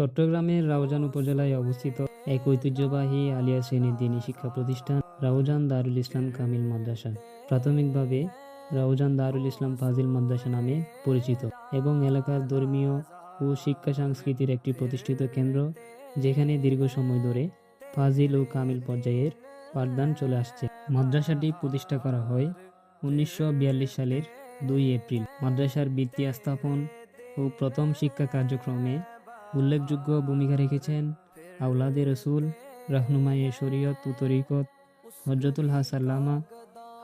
চট্টগ্রামের রাউজান উপজেলায় অবস্থিত এক ঐতিহ্যবাহী আলিয়া শ্রেণির দিনী শিক্ষা প্রতিষ্ঠান রাউজান দারুল ইসলাম কামিল মাদ্রাসা, প্রাথমিকভাবে রাউজান দারুল ইসলাম ফাজিল মাদ্রাসা নামে পরিচিত এবং এলাকার ধর্মীয় ও শিক্ষা সংস্কৃতির একটি প্রতিষ্ঠিত কেন্দ্র, যেখানে দীর্ঘ সময় ধরে ফাজিল ও কামিল পর্যায়ের পাঠদান চলে আসছে। মাদ্রাসাটি প্রতিষ্ঠা করা হয় উনিশশো বিয়াল্লিশ সালের দুই এপ্রিল। মাদ্রাসার বৃত্তি স্থাপন ও প্রথম শিক্ষা কার্যক্রমে উল্লেখযোগ্য ভূমিকা রেখেছেন আউলাদে রসুল, রাহনুমায়ে শরীয়ত ও তরিকত হজরতুল হাসাল্লামা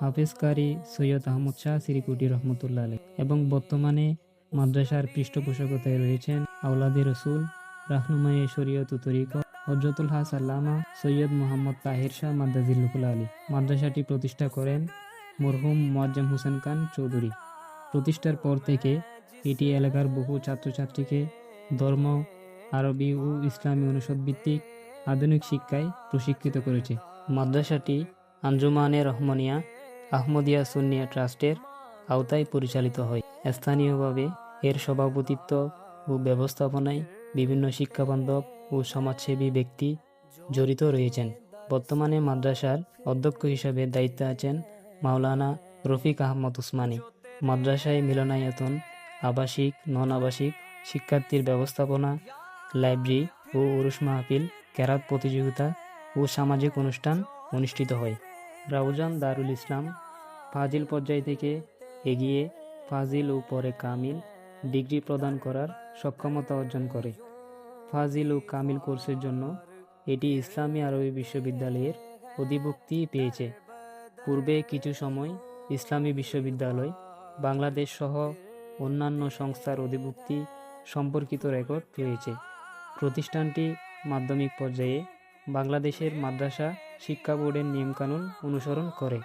হাফেজ কারি সৈয়দ আহমদ শাহ সিরিকুটি রহমতুল্লাহ আলী এবং বর্তমানে মাদ্রাসার পৃষ্ঠপোষকতায় রয়েছেন আউলাদে রসুল, রাহনুমায়ে শরীয়ত ও তরিকত হজরতুল হাসাল্লামা, সৈয়দ মোহাম্মদ তাহির শাহ মাদ্দাজিল্লুকুল আলী। মাদ্রাসাটি প্রতিষ্ঠা করেন মরহুম মোয়াজ্জেম হোসেন খান চৌধুরী। প্রতিষ্ঠার পর থেকে এটি এলাকার বহু ছাত্রছাত্রীকে ধর্ম আরবি ও ইসলামী অনুষদ ভিত্তিক আধুনিক শিক্ষায় প্রশিক্ষিত করেছে। মাদ্রাসাটি আঞ্জুমানে রহমানিয়া আহমদিয়া সুন্নিয়া ট্রাস্টের আওতায় পরিচালিত হয়। স্থানীয়ভাবে এর সভাপতিত্ব ও ব্যবস্থাপনায় বিভিন্ন শিক্ষাবান্ধব ও সমাজসেবী ব্যক্তি জড়িত রয়েছেন। বর্তমানে মাদ্রাসার অধ্যক্ষ হিসাবে দায়িত্বে আছেন মাওলানা রফিক আহমদ উসমানী। মাদ্রাসায় মিলনায়তন, আবাসিক নন আবাসিক শিক্ষার্থীর ব্যবস্থাপনা লাইব্রেরি ও উরুস মাহফিল ক্যারাত প্রতিযোগিতা ও সামাজিক অনুষ্ঠান অনুষ্ঠিত হয়। রাউজান দারুল ইসলাম ফাজিল পর্যায় থেকে এগিয়ে ফাজিল ও পরে কামিল ডিগ্রি প্রদান করার সক্ষমতা অর্জন করে। ফাজিল ও কামিল কোর্সের জন্য এটি ইসলামী আরবি বিশ্ববিদ্যালয়ের অধিভুক্তি পেয়েছে। পূর্বে কিছু সময় ইসলামী বিশ্ববিদ্যালয়, বাংলাদেশ সহ অন্যান্য সংস্থার অধিভুক্তি সম্পর্কিত রেকর্ড রয়েছে। প্রতিষ্ঠানটি মাধ্যমিক পর্যায়ে বাংলাদেশের মাদ্রাসা শিক্ষা বোর্ডের নিয়মকানুন অনুসরণ করে।